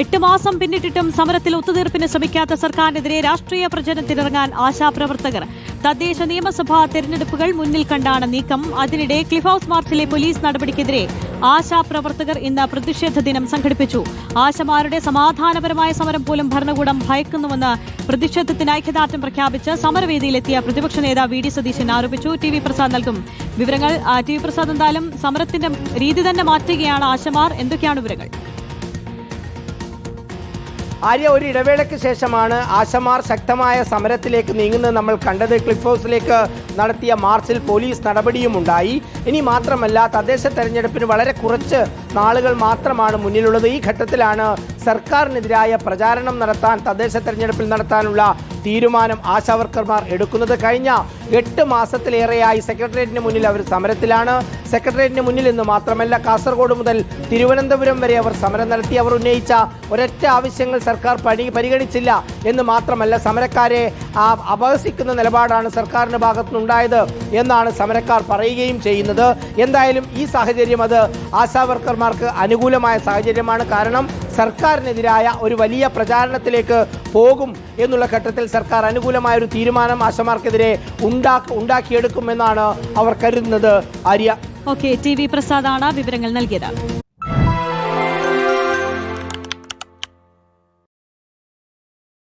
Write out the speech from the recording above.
എട്ട് മാസം പിന്നിട്ടിട്ടും സമരത്തിൽ ഒത്തുതീർപ്പിന് ശ്രമിക്കാത്ത സർക്കാരിനെതിരെ രാഷ്ട്രീയ പ്രചരണത്തിനിറങ്ങാൻ ആശാപ്രവർത്തകർ. തദ്ദേശ നിയമസഭാ തെരഞ്ഞെടുപ്പുകൾ മുന്നിൽ കണ്ടാണ് നീക്കം. അതിനിടെ ക്ലിഫ് ഹൌസ് മാർച്ചിലെ പോലീസ് നടപടിക്കെതിരെ ആശാപ്രവർത്തകർ ഇന്ന് പ്രതിഷേധ ദിനം സംഘടിപ്പിച്ചു. ആശമാരുടെ സമാധാനപരമായ സമരം പോലും ഭരണകൂടം ഭയക്കുന്നുവെന്ന് പ്രതിഷേധത്തിന് ഐക്യദാർഢ്യം പ്രഖ്യാപിച്ച് സമരവേദിയിലെത്തിയ പ്രതിപക്ഷ നേതാവ് വി ഡി സതീശൻ ആരോപിച്ചു. ടി വി പ്രസാദ് നൽകും. വിവരങ്ങൾ ടി വി പ്രസാദ് എന്തായാലും സമരത്തിന്റെ രീതി തന്നെ മാറ്റുകയാണ് ആശമാർ. എന്തൊക്കെയാണ് വിവരങ്ങൾ? ആര്യ ഒരു ഇടവേളയ്ക്ക് ശേഷമാണ് ആശമാർ ശക്തമായ സമരത്തിലേക്ക് നീങ്ങുന്നത്. നമ്മൾ കണ്ടത് ക്ലിഫ് ഹൗസിലേക്ക് നടത്തിയ മാർച്ചിൽ പോലീസ് നടപടിയും ഉണ്ടായി ഇനി മാത്രമല്ല തദ്ദേശ തെരഞ്ഞെടുപ്പിന് വളരെ കുറച്ച് നാളുകൾ മാത്രമാണ് മുന്നിലുള്ളത്. ഈ ഘട്ടത്തിലാണ് സർക്കാരിനെതിരായ പ്രചാരണം നടത്താൻ തദ്ദേശ തെരഞ്ഞെടുപ്പിൽ നടത്താനുള്ള തീരുമാനം ആശാവർക്കർമാർ എടുക്കുന്നത്. കഴിഞ്ഞ എട്ട് മാസത്തിലേറെയായി സെക്രട്ടേറിയറ്റിന് മുന്നിൽ അവർ സമരത്തിലാണ്. സെക്രട്ടേറിയറ്റിന് മുന്നിൽ നിന്ന് മാത്രമല്ല കാസർഗോഡ് മുതൽ തിരുവനന്തപുരം വരെ അവർ സമരം നടത്തി. അവർ ഉന്നയിച്ച ഒരൊറ്റ ആവശ്യങ്ങൾ സർക്കാർ പണി പരിഗണിച്ചില്ല എന്ന് മാത്രമല്ല സമരക്കാരെ അപഹസിക്കുന്ന നിലപാടാണ് സർക്കാരിന്റെ ഭാഗത്തുനിന്നുണ്ടായത് എന്നാണ് സമരക്കാർ പറയുകയും ചെയ്യുന്നത്. എന്തായാലും ഈ സാഹചര്യം അത് ആശാവർക്കർമാർക്ക് അനുകൂലമായ സാഹചര്യമാണ്. കാരണം സർക്കാരിനെതിരായ ഒരു വലിയ പ്രചാരണത്തിലേക്ക് പോകും എന്നുള്ള ഘട്ടത്തിൽ സർക്കാർ അനുകൂലമായ ഒരു തീരുമാനം ആശമാർക്കെതിരെ ഉണ്ടാ ഉണ്ടാക്കിയെടുക്കുമെന്നാണ് അവർ കരുതുന്നത്. ആര്യ? ഓക്കെ ടി വി പ്രസാദാണ് വിവരങ്ങൾ നൽകിയത്.